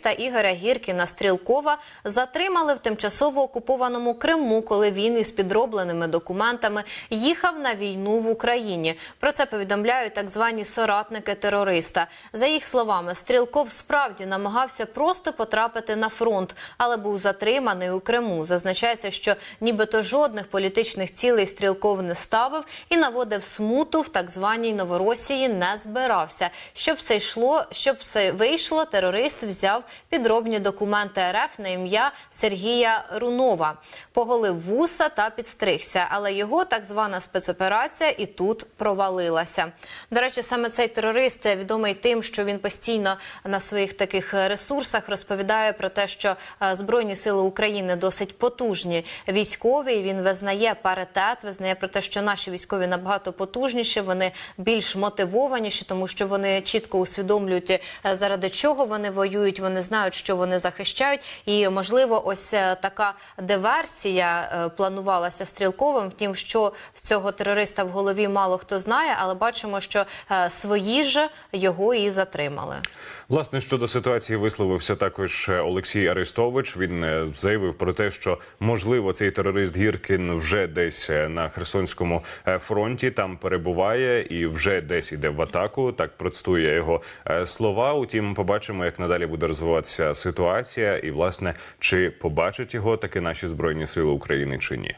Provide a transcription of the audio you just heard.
терориста Ігоря Гіркіна Стрілкова затримали в тимчасово окупованому Криму, коли він із підробленими документами їхав на війну в Україні. Про це повідомляють так звані соратники терориста. За їх словами, Стрілков справді намагався просто потрапити на фронт, але був затриманий у Криму. Зазначається, що нібито жодних політичних цілей Стрілков не ставив і наводив смуту в так званій Новоросії не збирався. Щоб все йшло, щоб все вийшло, терорист взяв підробні документи РФ на ім'я Сергія Рунова, поголив вуса та підстригся. Але його так звана спецоперація і тут провалилася. До речі, саме цей терорист відомий тим, що він постійно на своїх таких ресурсах розповідає про те, що е, збройні сили України досить потужні військові. Він визнає паритет, визнає про те, що наші військові набагато потужніші, вони більш мотивованіші, тому що вони чітко усвідомлюють, е, заради чого вони воюють. Вони знають, що вони захищають, і можливо, ось е, така диверсія е, планувалася стрілковим. Втім, що в цього терориста в голові мало хто знає, але бачимо, що е, свої ж його і затримали. Власне, щодо ситуації висловився також Олексій Арестович. Він заявив про те, що можливо цей терорист Гіркін вже десь на Херсонському фронті там перебуває і вже десь іде в атаку. Так процитує його слова. Утім, побачимо, як надалі буде розвиватися ситуація, і власне чи побачать його таки наші збройні сили України чи ні.